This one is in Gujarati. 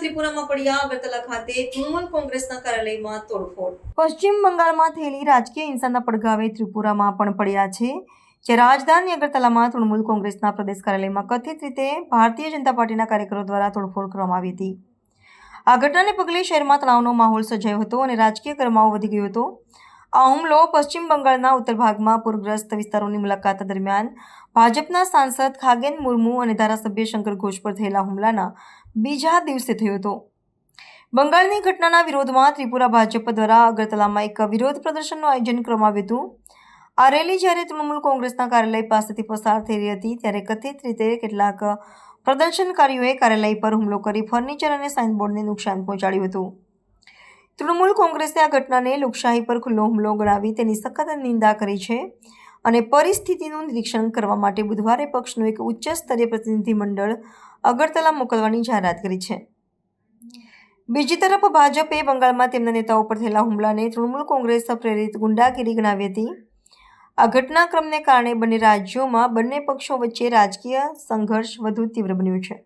ત્રિપુરામાં પડ્યા. અગરતલા ખાતે તૃણમૂલ કોંગ્રેસના કાર્યાલયમાં તોડફોડ. પશ્ચિમ બંગાળમાં થયેલી રાજકીય હિંસાના પડઘાવે ત્રિપુરામાં પણ પડ્યા છે, જે રાજધાની અગરતલામાં તૃણમૂલ કોંગ્રેસના પ્રદેશ કાર્યાલયમાં કથિત રીતે ભારતીય જનતા પાર્ટીના કાર્યકરો દ્વારા તોડફોડ કરવામાં આવી હતી. આ ઘટનાને પગલે શહેરમાં તણાવનો માહોલ સર્જાયો હતો અને રાજકીય ગરમાવો વધી ગયો હતો. આ હુમલો પશ્ચિમ બંગાળના ઉત્તર ભાગમાં પૂરગ્રસ્ત વિસ્તારોની મુલાકાત દરમિયાન ભાજપના સાંસદ ખાગેન મુર્મુ અને ધારાસભ્ય શંકર ઘોષ પર થયેલા હુમલાના બીજા દિવસે થયો હતો. બંગાળની ઘટનાના વિરોધમાં ત્રિપુરા ભાજપ દ્વારા અગરતલામાં એક વિરોધ પ્રદર્શનનું આયોજન કરવામાં આવ્યું હતું. આ રેલી જ્યારે તૃણમૂલ કોંગ્રેસના કાર્યાલય પાસેથી પસાર થઈ રહી હતી, ત્યારે કથિત રીતે કેટલાક પ્રદર્શનકારીઓએ કાર્યાલય પર હુમલો કરી ફર્નિચર અને સાઇનબોર્ડને નુકસાન પહોંચાડ્યું હતું. તૃણમૂલ કોંગ્રેસે આ ઘટનાને લોકશાહી પર ખુલ્લો હુમલો ગણાવી તેની સખત નિંદા કરી છે અને પરિસ્થિતિનું નિરીક્ષણ કરવા માટે બુધવારે પક્ષનું એક ઉચ્ચ સ્તરીય પ્રતિનિધિમંડળ અગરતલા મોકલવાની જાહેરાત કરી છે. બીજી તરફ ભાજપે બંગાળમાં તેમના નેતાઓ પર થયેલા હુમલાને તૃણમૂલ કોંગ્રેસ પ્રેરિત ગુંડાગીરી ગણાવી હતી. આ ઘટનાક્રમને કારણે બંને રાજ્યોમાં બંને પક્ષો વચ્ચે રાજકીય સંઘર્ષ વધુ તીવ્ર બન્યું છે.